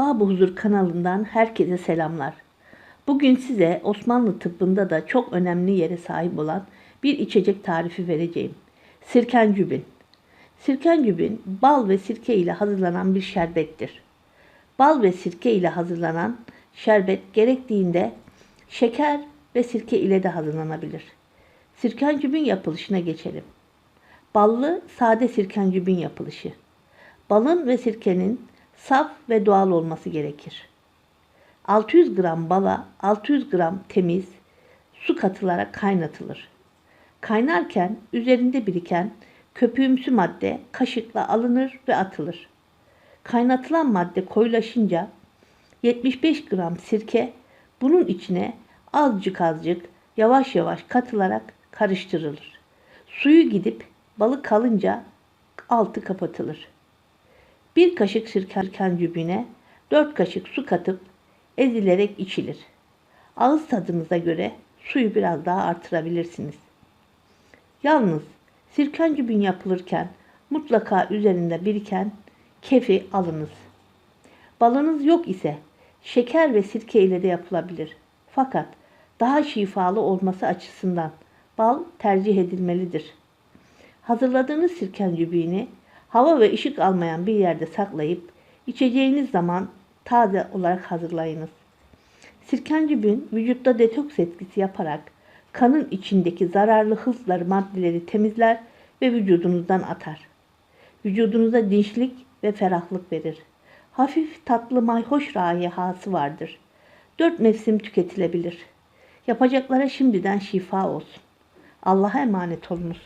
Bab Huzur kanalından herkese selamlar. Bugün size Osmanlı tıbbında da çok önemli yere sahip olan bir içecek tarifi vereceğim. Sirkencübin. Sirkencübin bal ve sirke ile hazırlanan bir şerbettir. Bal ve sirke ile hazırlanan şerbet gerektiğinde şeker ve sirke ile de hazırlanabilir. Sirkencübin yapılışına geçelim. Ballı sade sirkencübin yapılışı. Balın ve sirkenin saf ve doğal olması gerekir. 600 gram bala 600 gram temiz su katılarak kaynatılır. Kaynarken üzerinde biriken köpüğümsü madde kaşıkla alınır ve atılır. Kaynatılan madde koyulaşınca 75 gram sirke bunun içine azıcık azıcık yavaş yavaş katılarak karıştırılır. Suyu gidip balık kalınca altı kapatılır. Bir kaşık sirken cübüne 4 kaşık su katıp ezilerek içilir. Ağız tadınıza göre suyu biraz daha artırabilirsiniz. Yalnız sirken cübün yapılırken mutlaka üzerinde biriken kefi alınız. Balınız yok ise şeker ve sirke ile de yapılabilir. Fakat daha şifalı olması açısından bal tercih edilmelidir. Hazırladığınız sirken cübüğünü hava ve ışık almayan bir yerde saklayıp içeceğiniz zaman taze olarak hazırlayınız. Sirkencübün vücutta detoks etkisi yaparak kanın içindeki zararlı hızları maddeleri temizler ve vücudunuzdan atar. Vücudunuza dinçlik ve ferahlık verir. Hafif tatlı mayhoş raihası vardır. Dört mevsim tüketilebilir. Yapacaklara şimdiden şifa olsun. Allah'a emanet olunuz.